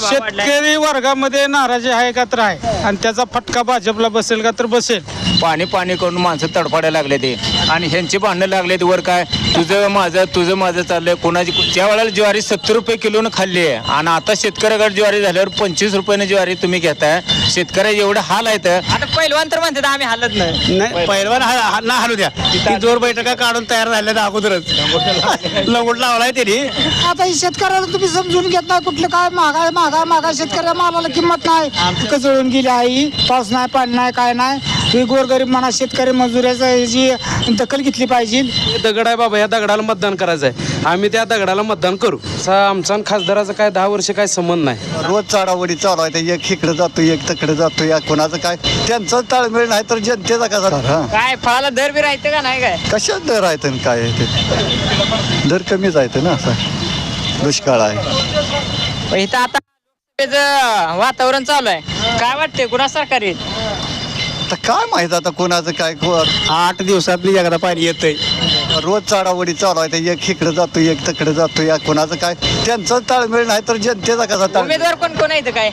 शेतकरी वर्गामध्ये नाराजी आहे का तर आहे. आणि त्याचा फटका भाजपला बसेल का तर बसेल. पाणी पाणी करून माणसं तडफडायला लागले ते. आणि ह्यांची भांडणं लागले वर काय? तुझं माझं तुझं माझं चाललंय. कोणाची ज्या वेळेला ज्वारी सत्तर रुपये किलोनं खाल्ली आहे आणि आता शेतकऱ्याकडे ज्वारी झाल्यावर पंचवीस रुपयाने ज्वारी तुम्ही घेताय शेतकऱ्याचे एवढे हाल आहेत आता पैलवान तर म्हणतात आम्ही हालत नाही. नाही पहिलवान हा- ना हलू द्या. ती जोर बैठका काढून तयार झाल्या अगोदरच. लंगोट लावलाय त्यांनी. आता हे शेतकऱ्याला तुम्ही समजून घेत नाही कुठलं काय महागाय महागाय महागाय शेतकऱ्या मालाला किंमत नाही. पिकं जळून गेली आई. पाऊस नाही पाणी नाही काय नाही. ही गोरगरीब म्हणा शेतकरी मजुराचं ह्याची दखल घेतली पाहिजे. हे दगड आहे बाबा या दगडाला मतदान करायचं आहे आम्ही त्या दगडाला मतदान करू. असा आमचा आणि खासदाराचा काय दहा वर्ष काय संबंध नाही. रोज चढावडी चालू आहे ते एक इकडे जातो एक तिकडे जातो या कोणाचं काय? त्यांचं ताळमेळ नाही तर जनतेचा कसा? हा. काय फळाला दर बी राहते का नाही काय? कशात दर आहेत आणि काय आहे ते? दर कमीच आहेत ना असा. दुष्काळ आहे. पण इथं आता लोकसभेचं वातावरण चालू आहे. काय वाटतंय कुणा सरकार येईल? आता काय माहीत आता कोणाचं काय को- आठ दिवसातली एकदा पाणी येतंय. रोज चढावडी चालू आहे ते एक इकडे जातो एक तिकडे जातो या कोणाचं काय? त्यांचं ताळमेळ नाही तर जनतेचा कसा ताळमेळ? उमेदवार कोण कोण आहे इथं काय?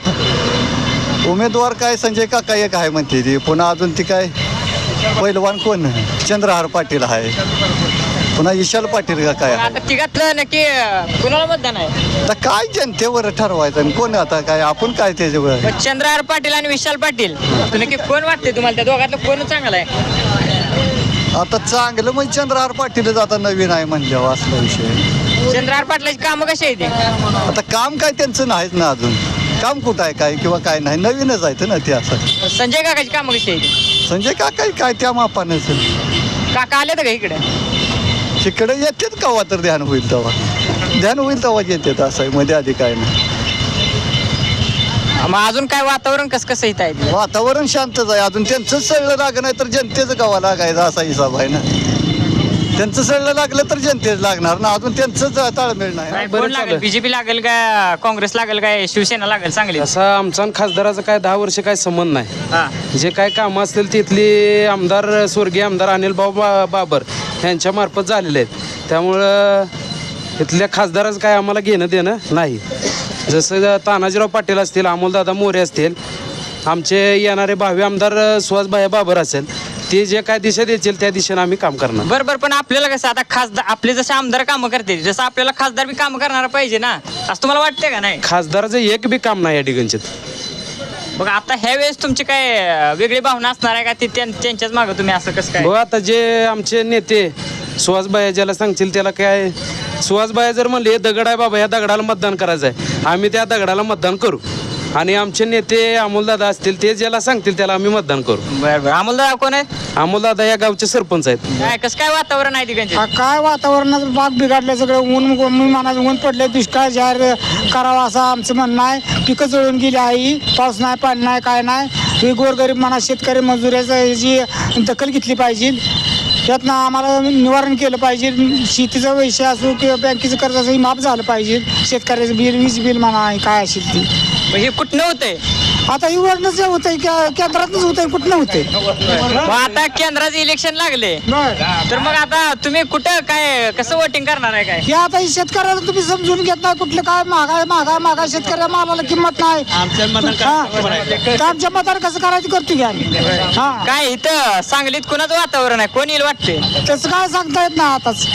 उमेदवार काय? संजय काका एक आहे म्हणते ती. पुन्हा अजून ती काय? पहिलवान कोण? चंद्रहार पाटील आहे. पुन्हा विशाल पाटील का काय? आता तिघातलं नक्की कुणाला मतदान आहे? आता काय जनतेवर ठरवायचं आणि कोण आता काय? आपण काय त्याच्यावर? मग चंद्रहार पाटील आणि विशाल पाटील. तर नक्की कोण वाटते तुम्हाला? त्या दोघातलं कोण चांगलं आहे? आता चांगलं म्हणजे चंद्रहार पाटीलच आता नवीन आहे म्हणल्यावर असला विषय. चंद्रहार पाटलाची कामं कशी आहे ते? आता काम काय त्यांचं नाहीच ना अजून. काम कुठं आहे काय किंवा काय नाही? नवीनच आहे ना ते असं. संजय काकाची कामं कशी आहे ते? संजय काका काय त्या मापानंच. काका आले तर का इकडे? इकडे येतेच कवा तर ध्यान होईल तेव्हा. ध्यान होईल तेव्हा येतात असं आहे मध्ये आधी काय नाही. मग अजून काय वातावरण कसं कसं इथं आहे? ते? वातावरण शांतच आहे. अजून त्यांचं सळलं लागलं नाही तर जनतेचं कवा लागायचं असा हिसाब आहे ना. त्यांचं सळलं लागलं तर जनतेच लागणार ना. अजून त्यांचंच ताळमेळ नाही. कोण लागेल. बीजेपी लागेल का? काँग्रेस लागेल काय शिवसेना लागेल? चांगली असा आमचा आणि खासदाराचा काय दहा वर्ष काय संबंध नाही. हा. जे काय कामं असतील तिथली आमदार स्वर्गीय आमदार अनिल भाऊ बा बाबर. यांच्या मार्फत झालेले आहेत. त्यामुळं इथल्या खासदाराचं काय आम्हाला घेणं देणं नाही. जसं तानाजीराव पाटील असतील अमोलदादा मोरे असतील आमचे येणारे भावी आमदार सुहासभाई बाबर असेल ते जे काय दिशा देतील त्या दिशेनं आम्ही काम करणार. बरं बरं पण आपल्याला कसं आता खासदार आपले जसे आमदार कामं करते जसं आपल्याला खासदार बी कामं करणारा पाहिजे ना असं तुम्हाला वाटतंय का नाही? खासदाराचं एक बी काम नाही या ठिकाणचे बघ आता ह्या वेळेस तुमची काय अं, वेगळी भावना असणार आहे का? ती त्यां- त्यांच्याच मागं तुम्ही असं कसं काय? हो आता जे आमचे नेते सुहासबाया ज्याला सांगतील त्याला काय सुहासबाया जर म्हणले "हे दगड आहे बाबा या दगडाला मतदान करायचं आहे आम्ही त्या दगडाला मतदान करू. आणि आमचे नेते अमोलदादा असतील ते ज्याला सांगतील त्याला आम्ही मतदान करू. बरं बरं. अमोलदादा कोण आहेत? अमोलदादा या गावचे सरपंच आहेत. काय कसं काय वातावरण आहे तिकडचे हा काय वातावरणात बाग बिघडलं सगळं. ऊन मी म्हणायचं ऊन पडले दुष्काळ जाहीर करावा असं आमचं म्हणणं आहे. पिकं जळून गेली आई. पाऊस नाही पाणी नाही काय नाही. ही गोरगरीब म्हणा शेतकरी मजुराचं ह्याची दखल घेतली पाहिजे. त्यातनं आम्हाला निवारण केलं पाहिजे. शेतीचा विषय असो किंवा बँकेचं कर्ज असो हे माफ झालं पाहिजे. शेतकऱ्याचं बिल वीज बिल म्हणा काय असेल ती. मग हे कुठनं होतंय? आता ही वरणच होतंय केंद्रातच होतंय कुठनं होतंय? मग आता केंद्राचं इलेक्शन लागले. तर मग आता तुम्ही कुठं काय कसं वोटिंग करणार आहे काय? हे आता हे शेतकऱ्याला तुम्ही समजून घेत नाही कुठलं काय महागाय महागाय महागाय शेतकऱ्या मालाला किंमत नाही. हा. तर आमच्या मतानं कसं करायचं करतो की आम्ही? हा. काय इथं सांगलीत कुणाचं वातावरण आहे? कोण येईल वाटते तसं काय सांगता येत नाही आताच.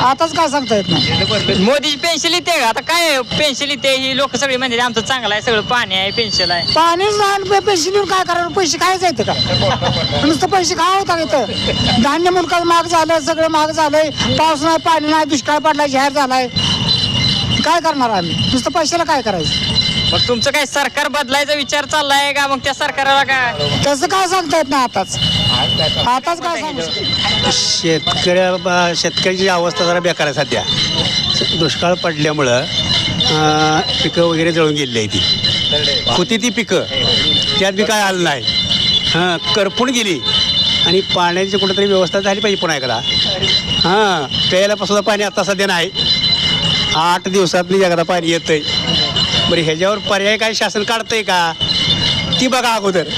आताच काय? सांगता येत नाही. मोदीची पेन्शन येते का? आता काय पेन्शन येते ही लोक सगळी म्हणजे आमचं चांगलं आहे सगळं पाणी आहे पेन्शन आहे. पाणीच नाही पैसे लिहून काय करायला पैसे खायचं येतं का? नुसतं पैसे खावं होता इथं? धान्य मुलकाचं महाग झालं सगळं महाग झालंय. पाऊस नाही पाणी नाही दुष्काळ पडलाय जाहीर झालाय. काय करणार आम्ही? नुसतं पैशाला काय करायचं? मग तुमचं काय सरकार बदलायचा विचार चाललाय का? मग त्या सरकारला काय तसं काय सांगता येत नाही आताच. आताच काय सांगू शकतो? शेतकऱ्या शेतकऱ्याची अवस्था जरा बेकार आहे सध्या. दुष्काळ पडल्यामुळं अं, पिकं वगैरे जळून गेलेली आहे ती. होती ती पिकं. त्यात बी काय आलं नाही. हां करपून गेली. आणि पाण्याची कुठंतरी व्यवस्था झाली पाहिजे पुन्हा एकदा. हां प्यायला सुद्धा पाणी आता सध्या नाही. आठ दिवसातली एकदा पाणी येतंय. बरं ह्याच्यावर पर्याय काय शासन काढतंय का? ती बघा अगोदर.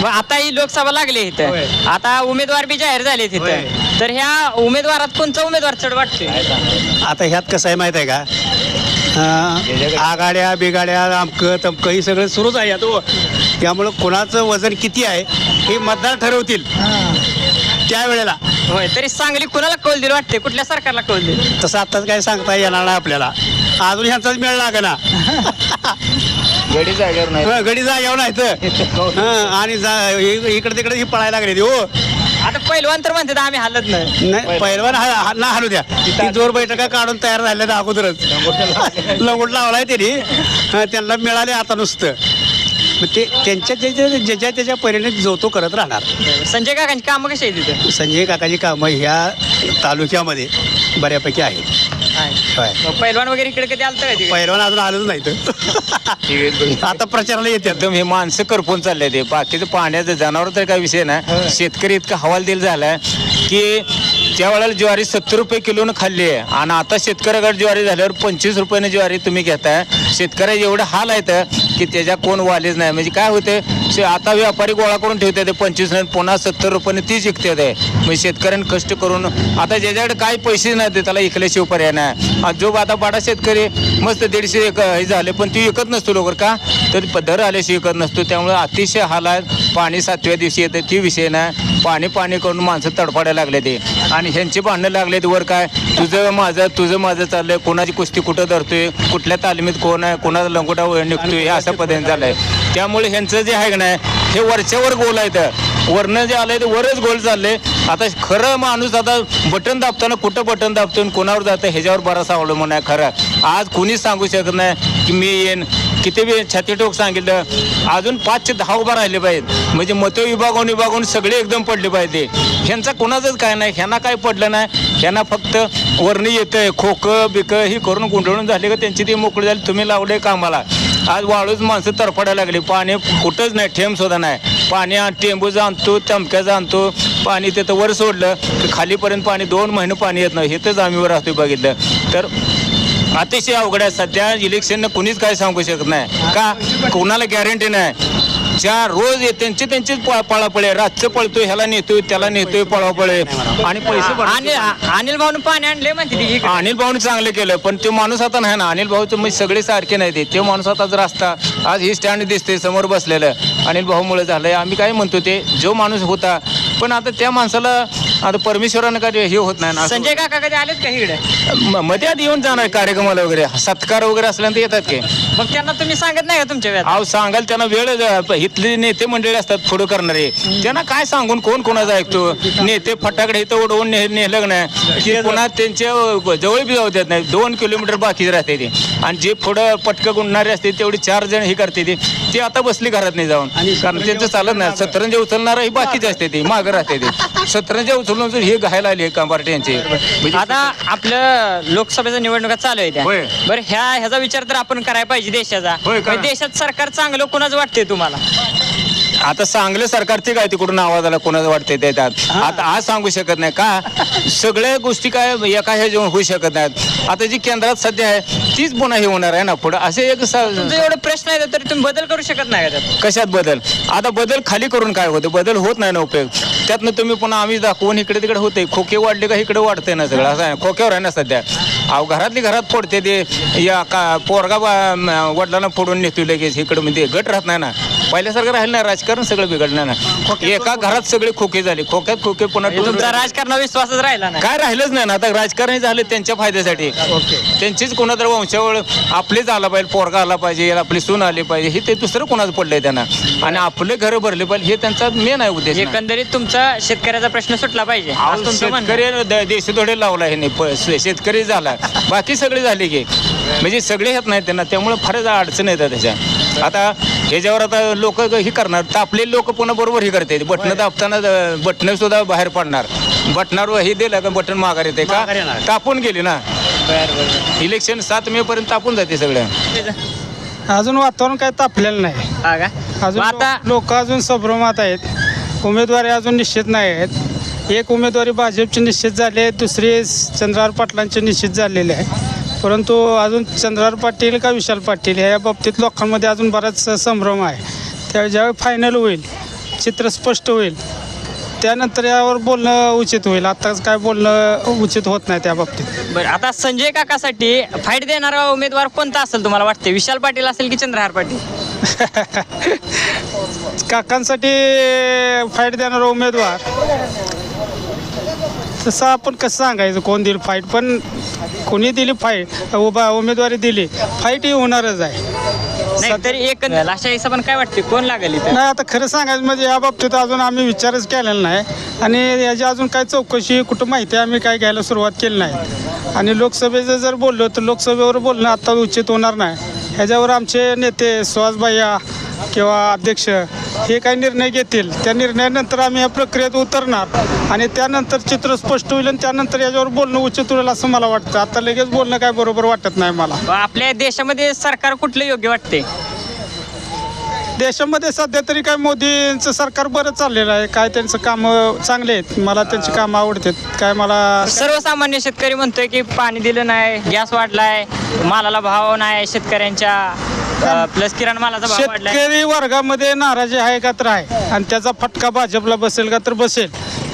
मग आता ही लोकसभा लागली इथं. आता उमेदवार बी जाहीर झाले तिथं तर ह्या उमेदवारात कोणचा उमेदवार चढ वाटते आता ह्यात कसं आहे माहीत आहे का? आघाड्या बिगाड्या अमकं तमकं हे सगळं सुरूच आहे. आता हो. त्यामुळं कोणाचं वजन किती आहे हे मतदार ठरवतील. त्यावेळेला. होय तरी सांगली कुणाला कौल दिलं वाटते कुठल्या सरकारला कौल दिलं तसं आत्ताच काय सांगता येणार नाही आपल्याला. अजून ह्यांचाच मेळ लागे ना गडी जागेवर नाही. गडी जाग्यावर नाही तर हं, आणि जा इकडे तिकडे ही पळायला लागली हो. आता पहिलवान तर म्हणतात आम्ही हालत नाही. नाही पहिलवान हा हा- ना हलू द्या. ती जोर बैठका काढून तयार झाल्या त्या अगोदरच. लंगोट लावलाय त्यांनी. हं, त्यांना मिळाले आता नुसतं. मग ते त्यांच्या ज्याच्या ज्याच्या त्याच्या परीने जो तो करत राहणार. संजय काकांची कामं कशी आहे तिथे? संजय काकाची कामं ह्या तालुक्यामध्ये बऱ्यापैकी आहेत. होय. पहिलवान वगैरे इकडे कधी आलतं का तिकडे? पहिलवान अजून आलंच नाही तर आता प्रचाराला येतात एकदम हे माणसं करपून चालले ते. बाकीचं पाण्याचं जनावर तर काय विषय ना शेतकरी इतका हवालदिल झालाय की त्या वेळेला ज्वारी सत्तर रुपये किलोनं खाल्ली आहे. आणि आता शेतकऱ्याकडे ज्वारी झाल्यावर पंचवीस रुपयाने ज्वारी तुम्ही घेताय. शेतकऱ्या एवढं हाल आहेत. की त्याच्या कोण वालीच नाही. म्हणजे काय होते शे- आता व्यापारी गोळा करून ठेवते ते पंचवीस रन पुन्हा सत्तर रुपयाने तीच विकते ते. म्हणजे शेतकऱ्यांनी कष्ट करून आता ज्याच्याकडे काही पैसे नाही ते त्याला इकल्याशिवाय पर्याय नाही. आणि जो आता बाडा शेतकरी मस्त दीडशे एक हे झाले पण ती विकत नसतो लवकर का? तर दर आल्याशी विकत नसतो त्यामुळे अतिशय हाला आहेत पाणी सातव्या दिवशी येतं ती विषय नाही. पाणी पाणी करून माणसं तडफडायला लागले ते. आणि ह्यांची भांडणं लागले वर काय? तुझं माझं तुझं माझं चाललंय कोणाची कुस्ती कुठं धरतोय कुठल्या तालमीत कोण आहे कोणाचा लंगोटा वर निघतोय हे अशा पद्धतीने झालंय त्यामुळे ह्यांचं जे आहे का नाही हे वरच्यावर गोल आहे वरनं जे आलंय ते वरच गोल चाललंय. आता खरं माणूस आता बटन दाबताना कुठं बटन दाबतो आणि कोणावर जातं ह्याच्यावर बराचसा अवलंबून आहे खरं आज कुणीच सांगू शकत नाही की मी येईन. किती बी छातीटोक सांगितलं अजून पाचशे दहा उभा राहिले पाहिजेत. म्हणजे मत विभागून विभागून सगळे एकदम पडले पाहिजे ह्यांचा कोणाचंच काय नाही ह्यांना काय पडलं नाही. ह्यांना फक्त वरणी येतंय खोकं बिकं ही करून गुंडळून झाले का त्यांची ती मोकळी झाली तुम्ही लावले कामाला. आज वाळूच माणसं तरफडायला लागली. पाणी कुठंच नाही ठेंब सुद्धा नाही. पाणी टेंबूच आणतो जाणतो चमक्या आणतो पाणी तिथं वर सोडलं तर खालीपर्यंत पाणी दोन महिने पाणी येत नाही. हेच आम्ही वर असतो बघितलं. तर अतिशय अवघड आहे. सध्या इलेक्शननं कुणीच काय सांगू शकत नाही. का? कोणाला गॅरंटी नाही. ज्या रोज ये- त्यांचे त्यांचेच पळापळे रातचं पळतोय ह्याला नेतोय त्याला नेतोय पळापळे आणि पैसे. अनिल अनिल भाऊन पाणी आणले म्हणते ती इकडे. अनिल भाऊने चांगलं केलं पण तो माणूस आता नाही ना अनिल भाऊ म्हणजे सगळे सारखे नाही ते. तो माणूस आता जर असता आज ही स्टँड दिसते समोर बसलेलं. अनिल भाऊमुळे झालंय. आम्ही काय म्हणतो ते जो माणूस होता पण आता त्या माणसाला आता परमेश्वरानं काय हे होत नाही ना? असं- संजय काका कधी आलेत का इकडे? म- मध्ये आधी येऊन जाणार कार्यक्रमाला वगैरे. सत्कार वगैरे असल्यानंतर येतात की. मग त्यांना तुम्ही सांगत नाही का तुमच्या वेळात? अहो सांगाल त्यांना वेळ ज- इथले नेते मंडळी असतात पुढं करणारे. त्यांना काय सांगून कोण कोणाचं ऐकतो? नेते फटाकडे इथं उडवून ने नेलं नाही की पुन्हा त्यांच्या जवळ बी जाऊ देत नाही. दोन किलोमीटर बाकी राहते ते. आणि जे पुढं पटकं गुंडणारे असते तेवढे चार जण हे करते ते. ते आता बसली घरात नाही जाऊन. कारण त्यांचं चालत नाही. सतरंजा उचलणारा ही बाकीचे असते ते. मागं राहते ते. सतरंजा उचलून जर हे घायला आले कंपार्टी यांचे म्हणजे आता आपलं लोकसभेच्या निवडणुका चालू आहे त्या. होय. बरं ह्या ह्याचा विचार तर आपण करायला पाहिजे देशाचा. होय, देशात सरकार चांगलं कोणाचं वाटतंय तुम्हाला? आता चांगलं सरकारचे काय तिकडून आवाज आला कोणाचं वाटते त्याच्यात आता आज सांगू शकत नाही. का? सगळ्या गोष्टी काय एका हे जेवण होऊ शकत नाहीत. आता जी केंद्रात सध्या आहे तीच पुन्हा हे होणार आहे ना पुढं? असे एक तुमचं एवढे प्रश्न आहेत तरी तुम्ही बदल करू शकत नाही का त्यात? कशात बदल? आता बदल खाली करून काय होतं? बदल होत नाही ना उपयोग. त्यातनं तुम्ही पुन्हा आम्ही दाखवून इकडे तिकडे होते खोके वाढले का इकडे वाढते ना सगळं? असं आहे. खोक्यावर आहे ना सध्या. अहो घरातली घरात फोडते ते. या का पोरगा बा- म- वडिलांना फोडून नेतो लगेच. इकडे म्हणजे गट राहत नाही ना. पहिल्यासारखं राहिलं नाही राजकारण सगळं बिघडलं ना एका घरात सगळे खोके झाले. खोक्यात खोके पुन्हा म्हणजे तुमचा राजकारणावर विश्वासच राहिला नाही. काय राहिलंच नाही ना. आता राजकारण झालं त्यांच्या फायद्यासाठी. त्यांचीच कोणातर वंशावळ आपलेच आला पाहिजे पोरगा आला पाहिजे आपली सून आली पाहिजे हे ते दुसरं कोणाचं पडलंय त्यांना? आणि आपले घर भरले पाहिजे हे त्यांचा मेन आहे उद्देश ना. एकंदरीत तुमचा शेतकऱ्याचा प्रश्न सुटला पाहिजे. शेतकरी द- देशोधडे लावला हे नाही शेतकरी झाला. बाकी सगळे झाले की. म्हणजे सगळे येत नाहीत त्यांना त्यामुळे फारच अडचण येतात त्याच्या. आता ह्याच्यावर आता लोक हे करणार. तापले लोक पुन्हा बरोबर हे करते. बटणं दाबताना बटणं सुद्धा बाहेर पडणार. बटणावर हे दिलं का बटन माघार येते का? माघार येणार. तापून गेली ना. इलेक्शन सात मे पर्यंत तापून जाते सगळं. अजून वातावरण काही तापलेलं नाही. हा का? अजून मग आता लोक अजून संभ्रमात आहेत. उमेदवारी अजून निश्चित नाही आहेत. एक उमेदवारी भाजपची निश्चित झाली आहे दुसरी चंद्रहार पाटलांची निश्चित झालेली आहे. परंतु अजून चंद्रहार पाटील का विशाल पाटील ह्या बाबतीत लोकांमध्ये अजून बराच संभ्रम आहे. त्या ज्यावेळी फायनल होईल चित्र स्पष्ट होईल त्यानंतर यावर बोलणं उचित होईल. आत्ताच काय बोलणं उचित होत नाही त्या बाबतीत. बरं आता संजय काकासाठी फाईट देणारा उमेदवार कोणता असेल तुम्हाला वाटते विशाल पाटील असेल की चंद्रहार पाटील? काकांसाठी फाईट देणारा उमेदवार. तसं आपण कसं सांगायचं? कोण दिली फाईट पण कोणी दिली फाईट उभा उमेदवारी दिली फाईट ही होणारच आहे. नाही तरी एक अशा हिशोबान काय वाटते कोण लागेल इथं? नाही आता खरं सांगायचं म्हणजे या बाबतीत अजून आम्ही विचारच केलेला नाही. आणि याची अजून काय चौकशी कुठं माहिती आम्ही काय घ्यायला सुरुवात केली नाही. आणि लोकसभेचं जर बोललो तर लोकसभेवर बोलणं आत्ता उचित होणार नाही. ह्याच्यावर आमचे नेते सुहासभैया किंवा अध्यक्ष हे काही निर्णय घेतील? त्या निर्णयानंतर आम्ही या प्रक्रियेत उतरणार. आणि त्यानंतर चित्र स्पष्ट होईल आणि त्यानंतर याच्यावर बोलणं उचित होईल असं मला वाटतं. आता लगेच बोलणं काय बरोबर वाटत नाही मला. आपल्या देशामध्ये सरकार कुठलं योग्य वाटते देशामध्ये सध्या तरी काय मोदींचं सरकार बरं चाललेलं आहे. काय त्यांचं कामं चांगले आहेत? मला त्यांची कामं आवडतात. काय मला सर्वसामान्य शेतकरी म्हणतोय की पाणी दिलं नाही गॅस वाढलाय मालाला भाव नाही शेतकऱ्यांच्या. प्लस किराणा मालाचा भाव वाढलाय. शेतकरी वर्गामध्ये नाराजी आहे का तर आहे. आणि त्याचा फटका भाजपला बसेल का तर बसेल.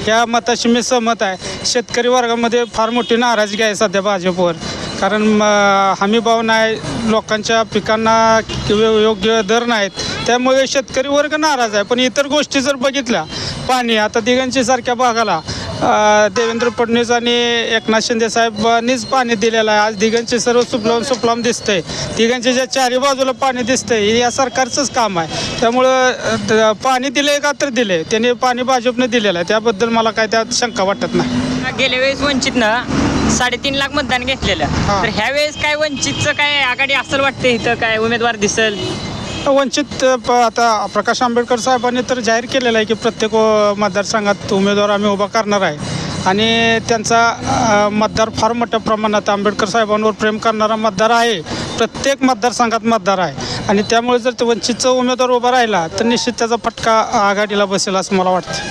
या मताशी मी सहमत आहे. शेतकरी वर्गामध्ये फार मोठी नाराजगी आहे सध्या भाजपवर. कारण म, हमी भाव नाही लोकांच्या पिकांना किंवा योग्य दर नाहीत. त्यामुळे शेतकरी वर्ग नाराज आहे. पण इतर गोष्टी जर बघितल्या पाणी आता दिगंची सारख्या भागाला देवेंद्र फडणवीस आणि एकनाथ शिंदे साहेबांनीच पाणी दिलेलं आहे. आज दिगंचे सर्व सुफलाम सुफलाम दिसतंय. दिगंच्या ज्या चारी बाजूला पाणी दिसतंय हे या सरकारचंच काम आहे. त्यामुळं पाणी दिले का तर दिले त्याने पाणी भाजपनं दिलेलं आहे. त्याबद्दल मला काय त्यात शंका वाटत नाही. गेल्या वेळेस वंचितनं साडेतीन लाख मतदान घेतलेलं. तर ह्या वेळेस काय वंचितचं काय आघाडी असेल वाटते इथं? काय उमेदवार दिसेल? वंचित प- आता प्रकाश आंबेडकर साहेबांनी तर जाहीर केलेलं आहे की प्रत्येक मतदारसंघात उमेदवार आम्ही उभा करणार आहे. आणि त्यांचा मतदार फार मोठ्या प्रमाणात आंबेडकर साहेबांवर प्रेम करणारा मतदार आहे. प्रत्येक मतदारसंघात मतदार आहे. आणि त्यामुळे जर ते वंचितचा उमेदवार उभा राहिला तर निश्चित त्याचा फटका आघाडीला बसेल असं मला वाटतं.